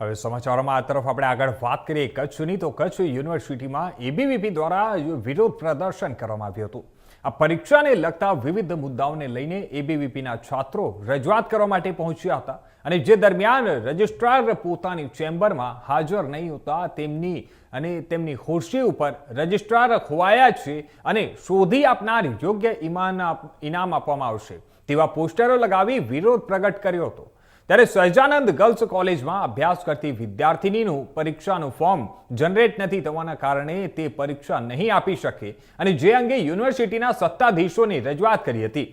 હવે સમાચારોમાં આ તરફ આપણે આગળ વાત કરીએ કચ્છની. તો કચ્છ યુનિવર્સિટીમાં એબીવીપી દ્વારા વિરોધ પ્રદર્શન કરવામાં આવ્યું હતું. આ પરીક્ષાને લગતા વિવિધ મુદ્દાઓને લઈને એબીવીપીના છાત્રો રજૂઆત કરવા માટે પહોંચ્યા હતા અને જે દરમિયાન રજિસ્ટ્રાર પોતાની ચેમ્બરમાં હાજર નહીં હોતા તેમની અને તેમની ખુરશી ઉપર રજિસ્ટ્રાર ખોવાયા છે અને શોધી આપનાર યોગ્ય ઇમાન ઇનામ આપવામાં આવશે. તેવા પોસ્ટરો લગાવી વિરોધ પ્રગટ કર્યો હતો. ત્યારે સહજાનંદ ગર્લ્સ કોલેજમાં અભ્યાસ કરતી વિદ્યાર્થિનીનું પરીક્ષાનું ફોર્મ જનરેટ નથી થવાના કારણે તે પરીક્ષા નહીં આપી શકે અને જે અંગે યુનિવર્સિટીના સત્તાધીશોની રજૂઆત કરી હતી.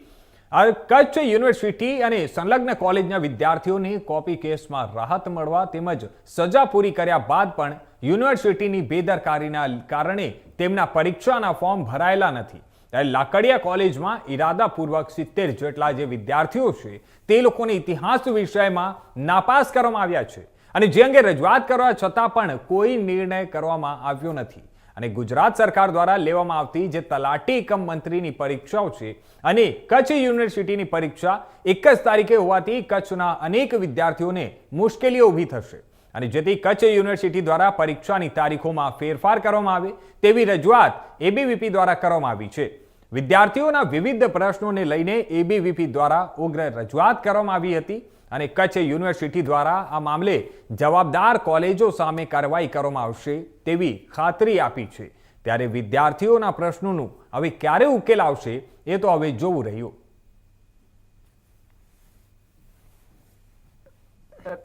કચ્છ યુનિવર્સિટી અને સંલગ્ન કોલેજના વિદ્યાર્થીઓને કોપી કેસમાં રાહત મળવા તેમજ સજા પૂરી કર્યા બાદ પણ યુનિવર્સિટીની બેદરકારીના કારણે તેમના પરીક્ષાના ફોર્મ ભરાયેલા નથી. ત્યારે લાકડિયા કોલેજમાં ઈરાદાપૂર્વક સિત્તેર જેટલા જે વિદ્યાર્થીઓ છે, તે લોકોને ઇતિહાસ વિષયમાં નાપાસ કરવામાં આવ્યા છે. અને જે અંગે રજૂઆત કરવા છતાં પણ કોઈ નિર્ણય કરવામાં આવ્યો નથી. અને ગુજરાત સરકાર દ્વારા લેવામાં આવતી જે તલાટી કમ મંત્રીની પરીક્ષાઓ છે અને કચ્છ યુનિવર્સિટીની પરીક્ષા એક જ તારીખે હોવાથી કચ્છના અનેક વિદ્યાર્થીઓને મુશ્કેલીઓ ઊભી થશે. અને જેથી કચ્છ યુનિવર્સિટી દ્વારા પરીક્ષાની તારીખોમાં ફેરફાર કરવામાં આવે તેવી રજૂઆત એબીવીપી દ્વારા કરવામાં આવી છે. વિદ્યાર્થીઓના વિવિધ પ્રશ્નોને લઈને એબીવીપી દ્વારા ઉગ્ર રજૂઆત કરવામાં આવી હતી અને કચ્છ યુનિવર્સિટી દ્વારા આ મામલે જવાબદાર કોલેજો સામે કાર્યવાહી કરવામાં આવશે તેવી ખાતરી આપી છે. ત્યારે વિદ્યાર્થીઓના પ્રશ્નોનું હવે ક્યારે ઉકેલ આવશે એ તો હવે જોવું રહ્યું.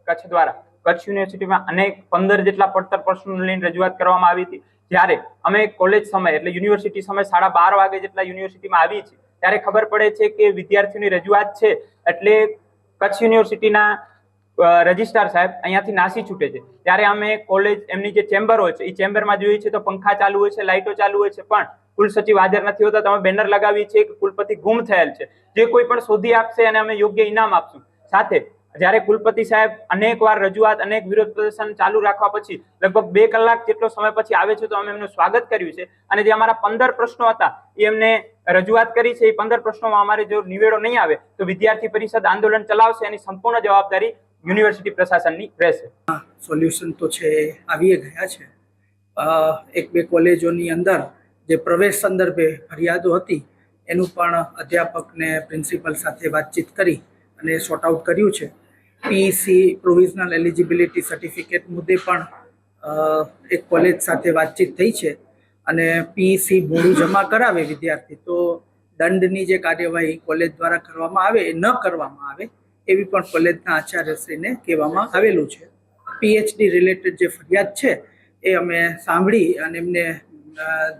કચ્છ દ્વારા કચ્છ યુનિવર્સિટીમાં અનેક પંદર જેટલા પડતર પ્રશ્નો લઈને રજૂઆત કરવામાં આવી હતી. જ્યારે અમે કોલેજ સમય, એટલે યુનિવર્સિટી સમય સાડા બાર વાગે જેટલા યુનિવર્સિટીમાં આવી છે ત્યારે ખબર પડે છે કે વિદ્યાર્થીઓની રજૂઆત છે, એટલે કચ્છ યુનિવર્સિટીના રજિસ્ટ્રાર સાહેબ અહીંયાથી નાસી છૂટે છે. ત્યારે અમે કોલેજ એમની જે ચેમ્બર હોય છે, એ ચેમ્બરમાં જોઈએ છે તો પંખા ચાલુ હોય છે, લાઇટો ચાલુ હોય છે, પણ કુલ સચિવ હાજર નથી હોતા. તમે બેનર લગાવી છીએ કે કુલપતિ ગુમ થયેલ છે. જે કોઈ પણ શોધી આપશે અને અમે યોગ્ય ઇનામ આપશું. સાથે જ્યારે કુલપતિ સાહેબ અનેક વાર રજૂઆત, અનેક વિરોધ પ્રદર્શન ચાલુ રાખવા પછી, લગભગ બે કલાક જેટલો સમય પછી આવે છે તો અમે એમનું સ્વાગત કર્યું છે. અને જે અમારા પંદર પ્રશ્નો હતા, એ એમને રજૂઆત કરી છે. એ પંદર પ્રશ્નોમાં અમારે જો નિવેડો નહીં આવે, તો વિદ્યાર્થી પરિષદ આંદોલન ચલાવશે એની સંપૂર્ણ જવાબદારી યુનિવર્સિટી પ્રશાસનની રહેશે. સોલ્યુશન તો છે આવી ગયા છે. એક બે કોલેજોની અંદર જે પ્રવેશ સંદર્ભે ફરિયાદો હતી, એનું પણ અધ્યાપકને પ્રિન્સિપલ સાથે વાતચીત કરી અને સોર્ટ આઉટ કર્યું છે. પીઈસી પ્રોવિઝનલ એલિજિબિલિટી સર્ટિફિકેટ મુદ્દે પણ એક કોલેજ સાથે વાતચીત થઈ છે અને પીસી મોડું જમા કરાવે વિદ્યાર્થી. તો દંડની જે કાર્યવાહી કોલેજ દ્વારા કરવામાં આવે, એ ન કરવામાં આવે, એવી પણ કોલેજના આચાર્યશ્રીને કહેવામાં આવેલું છે. પીએચડી રિલેટેડ જે ફરિયાદ છે, એ અમે સાંભળી અને એમને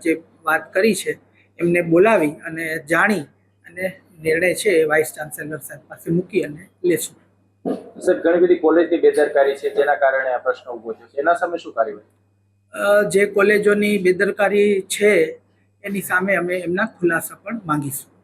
જે વાત કરી છે, એમને બોલાવી અને જાણી અને નિર્ણય છે એ વાઇસ ચાન્સેલર સાહેબ પાસે મૂકી અને લેશું. સર, ઘણી બધી કોલેજની બેદરકારી છે, જેના કારણે આ પ્રશ્ન ઊભો થયો છે. એના સામે શું કાર્યવાહી? જે કોલેજોની બેદરકારી છે, એની સામે અમે એમના ખુલાસા પણ માંગીશું.